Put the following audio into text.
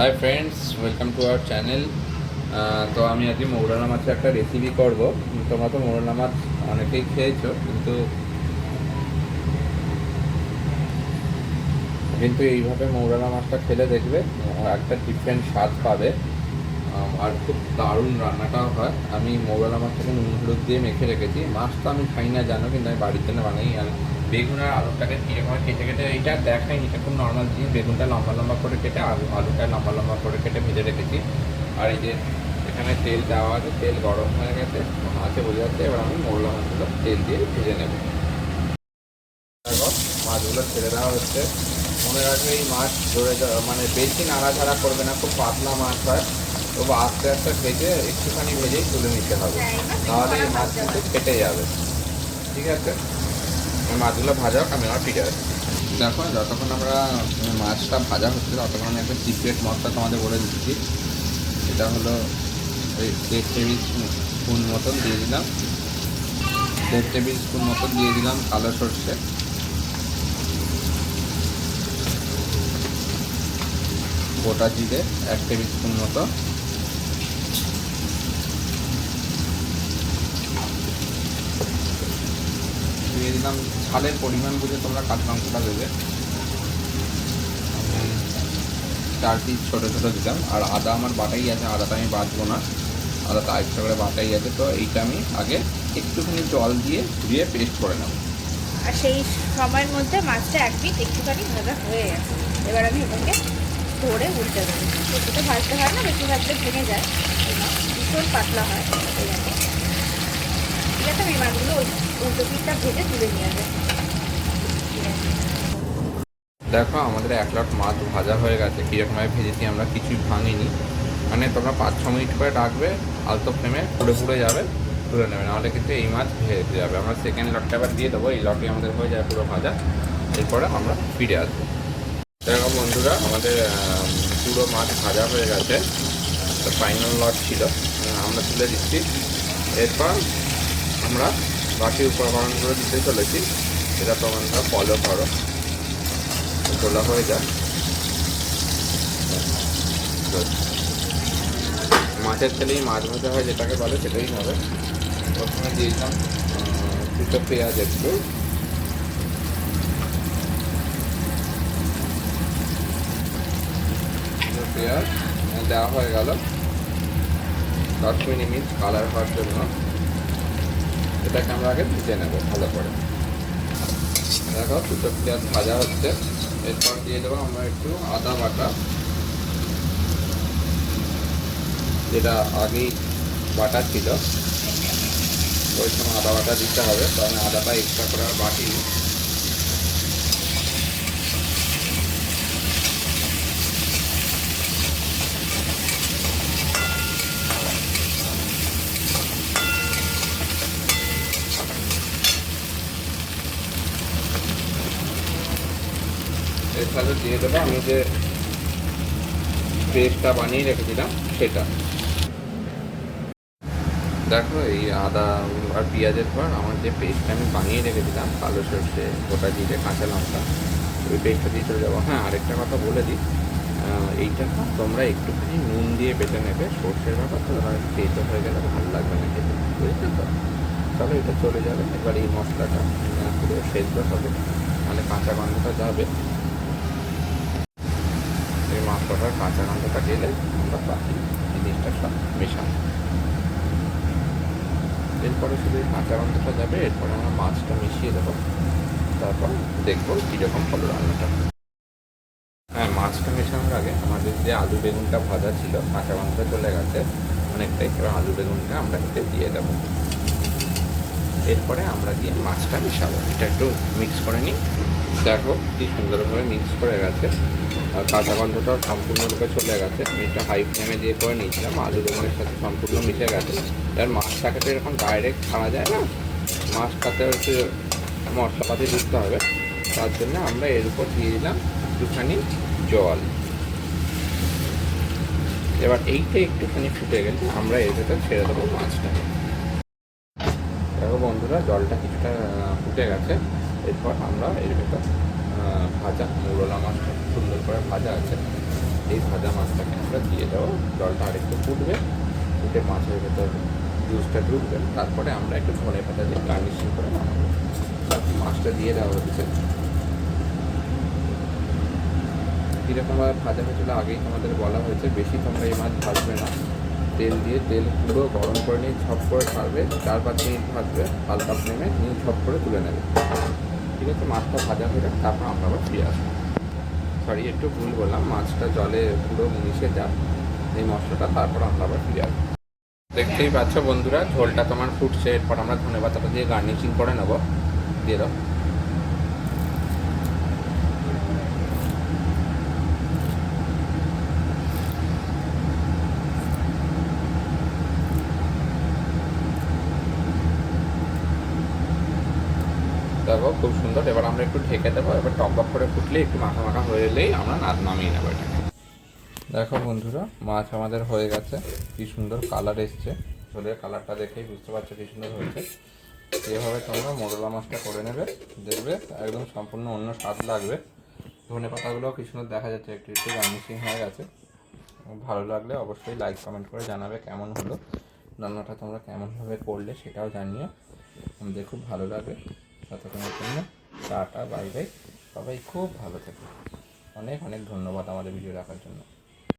Hi friends welcome to our channel তো আমি আজকে মৌরালা মাছের একটা রেসিপি করব। তোমরা তো মৌরালা মাছ অনেকেই খেয়েছো, কিন্তু কিন্তু এইভাবে মৌরালা মাছটা খেলে দেখবে একটা ডিফারেন্ট স্বাদ পাবে। আর খুব দারুণ রান্নাটাও হয়। আমি মৌরালা মাছটাকে নুন হলুদ দিয়ে মেখে রেখেছি। মাছটা আমি খাই না, জানো, কিন্তু আমি বাড়িতে না বানাই, আর বেগুন আর আলুটাকে কীরকম কেটে কেটে এইটা দেখাই এটা খুব নর্মাল জিনিস। বেগুনটা লম্বা লম্বা করে কেটে আলু আলুটা লম্বা লম্বা করে কেটে ভেজে রেখেছি। আর এই যে এখানে তেল দেওয়া আছে তেল গরম হয়ে গেছে আছে বোঝা যাচ্ছে এবার আমি মৌরলা মাছগুলো তেল দিয়ে ভেজে নেব। দেখো মাছগুলো ছেড়ে দেওয়া হচ্ছে। মনে রাখবে এই মাছ ধরে মানে বেশি নাড়াঝাড়া করবে না খুব পাতলা মাছ হয়। তবু আস্তে আস্তে ভেজে একটুখানি ভেজেই তুলে নিতে হবে। তাহলে এই মাছ কিন্তু কেটে যাবে। ঠিক আছে? মাছগুলো ভাজা হোক, আমি আমার ফিরে আসছি দেখো, যতক্ষণ আমরা মাছটা ভাজা হচ্ছে, ততক্ষণ আমি একটা সিক্রেট মশলা তোমাদের বলে দিচ্ছি। এটা হলো ওই দেড় টেবিল স্পুন মতন দিয়ে দিলাম। দেড় টেবিল স্পুন মতন দিয়ে দিলাম কালো সর্ষে। গোটা জিরে এক টেবিল স্পুন মতো দিয়ে দিলাম ঝালের পরিমাণ বুঝে তোমরা কাঁচা মাংসটা দেবে। চার পিস ছোটো ছোটো দিলাম। আর আদা আমার বাটাই আছে, আদাটা আমি বাটবো না। আদাটা আরেকটা করে বাটাই আছে, তো এইটা আমি আগে একটুখানি জল দিয়ে ধুয়ে পেস্ট করে নেব। আর সেই সময়ের মধ্যে মাছটা এক পিস একটুখানি ভাজা হয়ে গেছে। এবার আমি এটাকে ধরে দেবো। বেশিটা ভাজতে হয় না, বেশি ভাজলে ভেঙে যায়। ভীষণ পাতলা হয়। দেখো, আমাদের এক লট মাছ ভাজা হয়ে গেছে। কীরকমভাবে ভেজেছি আমরা কিছুই ভাঙিনি। মানে তোমরা পাঁচ ছ মিনিট করে রাখবে আলতো ফ্লেমে পুড়ে পুড়ে যাবে, তুলে নেবে। নাহলে কিন্তু এই মাছ ভেজে যাবে। আমরা সেকেন্ড লটটা আবার দিয়ে দেবো, এই লটে আমাদের হয়ে যায় পুরো ভাজা। এরপরে আমরা ফিরে আসব। দেখো বন্ধুরা, আমাদের পুরো মাছ ভাজা হয়ে গেছে। ফাইনাল লট ছিল। আমরা তুলে দিচ্ছি। এরপর আমরা বাকি উপকরণগুলো দিতে চলেছি সেটা তোমরা ফলো করো। তোলা হয়ে যাক. মাছের তেলেই মাছ ভাজা হয়, যেটাকে বলে সেটাই হবে। প্রথমে দিয়েছিলাম দুটো পেঁয়াজ একটু। পেঁয়াজ, দেওয়া হয়ে গেল। দশ মিনিট কালার হওয়ার জন্য। এটাকে আমরা আগে ভিজে নেব ভালো করে। দেখো, দুটো পেঁয়াজ ভাজা হচ্ছে। এরপর দিয়ে দেবো আমরা একটু আদা বাটা, যেটা আগেই বাটা ছিল। ওই সময় আদা বাটা দিতে হবে তো আমি আদাটা এক্সট্রা করে আর বাটি এর সাথে দিয়ে দেবো। আমি যে পেস্টটা বানিয়ে রেখেছিলাম, সেটা। দেখো, এই আদা আর পেঁয়াজের পর আমার যে পেস্টটা আমি বানিয়ে রেখেছিলাম, কালো সর্ষে, গোটা জিরে, কাঁচা লঙ্কা, ওই পেস্টটা দিয়ে চলে যাব। হ্যাঁ আরেকটা কথা বলে দিই। এইটা তোমরা একটুখানি নুন দিয়ে বেটে নেবে, সর্ষের ব্যাপার তো ধরো তেতো হয়ে গেলে ভালো লাগবে না খেতে বুঝলে তো? তাহলে এটা চলে যাবে। এবার এই মশলাটা পুরো সেদ্ধ হবে মানে কাঁচা গন্ধটা যাবে। মশলাটার কাঁচা গন্ধটা গেলে আমরা বাকি জিনিসটা সব মেশাবো। এরপরে শুধু কাঁচা গন্ধটা যাবে, এরপরে আমরা মাছটা মিশিয়ে দেবো। তারপর দেখব কীরকম হলো রান্নাটা। হ্যাঁ মাছটা মেশানোর আগে আমাদের যে আলু বেগুনটা ভাজা ছিল, কাঁচা গন্ধটা চলে গেছে, অনেকটাই এবার আলু বেগুনটা আমরা এতে দিয়ে দেবো। এরপরে আমরা দিয়ে মাছটা মিশাবো। এটা একটু মিক্স করে নিই। দেখো কি সুন্দরভাবে মিক্স করে গেছে। কাঁচা গন্ধটাও সম্পূর্ণরূপে চলে গেছে। আমি একটা হাই ফ্লেমে দিয়ে করে নিয়েছিলাম আলু বেগুনের সাথে সম্পূর্ণ মিশে গেছে। এবার মাছটাকে তো এরকম ডাইরেক্ট খাওয়া যায় না, মাছটাতে হচ্ছে মশলাপাতি দিতে হবে। তার জন্য আমরা এর উপর দিয়ে দিলাম একটুখানি জল। এবার এইটা একটুখানি ফুটে গেলে আমরা এর ভেতর ছেড়ে দেবো মাছটা দেখো বন্ধুরা, জলটা কিছুটা ফুটে গেছে। এরপর আমরা এর ভেতর ভাজা মৌরলা মাছটা সুন্দর করে ভাজা আছে। এই ভাজা মাছটাকে আমরা দিয়ে দেবো। জলটা আরেকটু ফুটবে, ফুটে মাছের ভেতর জুসটা ঢুকবে। তারপরে আমরা একটু ধনে পাতা দিয়ে গার্নিশিং করে নামাবো মাছটা দিয়ে দেওয়া হচ্ছে। কীরকমভাবে ভাজা হয়েছিল আগেই তোমাদের বলা হয়েছে। বেশি তোমরা এই মাছ ভাজবে না। তেল দিয়ে তেল পুরো গরম করে নিয়ে ঝপ করে ছাড়বে। চার পাঁচ মিনিট ভাজবে। হালকা ফ্লেমে নিয়ে ঝপ করে তুলে নেবে। ঠিক আছে? মাছটা ভাজা হয়ে যাক, তারপর আমরা আবার ফিরে আসব। সরি একটু ভুল বললাম, মাছটা জলে পুরো মিশে যাক, এই মশলাটা, তারপর আমরা আবার ফিরে আসব। দেখতেই পাচ্ছ বন্ধুরা, ঝোলটা তোমার ফুটছে, এরপর আমরা ধনে পাতাটা দিয়ে গার্নিশিং করে নেব। দিয়ে দাও দেখো খুব সুন্দর। এবার আমরা একটু ঢেকে দেবো, এবার টপ আপ করে ফুটলে একটু মাখা মাখা হয়ে এলেই আমরা নামিয়ে নেব এটাকে। দেখো বন্ধুরা, মাছ আমাদের হয়ে গেছে। কি সুন্দর কালার এসছে। ঝোলের কালারটা দেখেই বুঝতে পারছ কি সুন্দর হয়েছে। এভাবে তোমরা মোরলা মাছটা করে নেবে, দেখবে একদম সম্পূর্ণ অন্য স্বাদ লাগবে। ধনে পাতাগুলোও কি সুন্দর দেখা যাচ্ছে, একটু একটু গার্নিশিং হয়ে গেছে। ভালো লাগলে অবশ্যই লাইক কমেন্ট করে জানাবে কেমন হলো। রান্নাটা তোমরা কেমনভাবে করলে সেটাও জানিও। আমাদের খুব ভালো লাগে ততক্ষণের জন্য টাটা বাই বাই সবাই খুব ভালো থাকে। অনেক অনেক ধন্যবাদ আমাদের ভিডিও রাখার জন্য।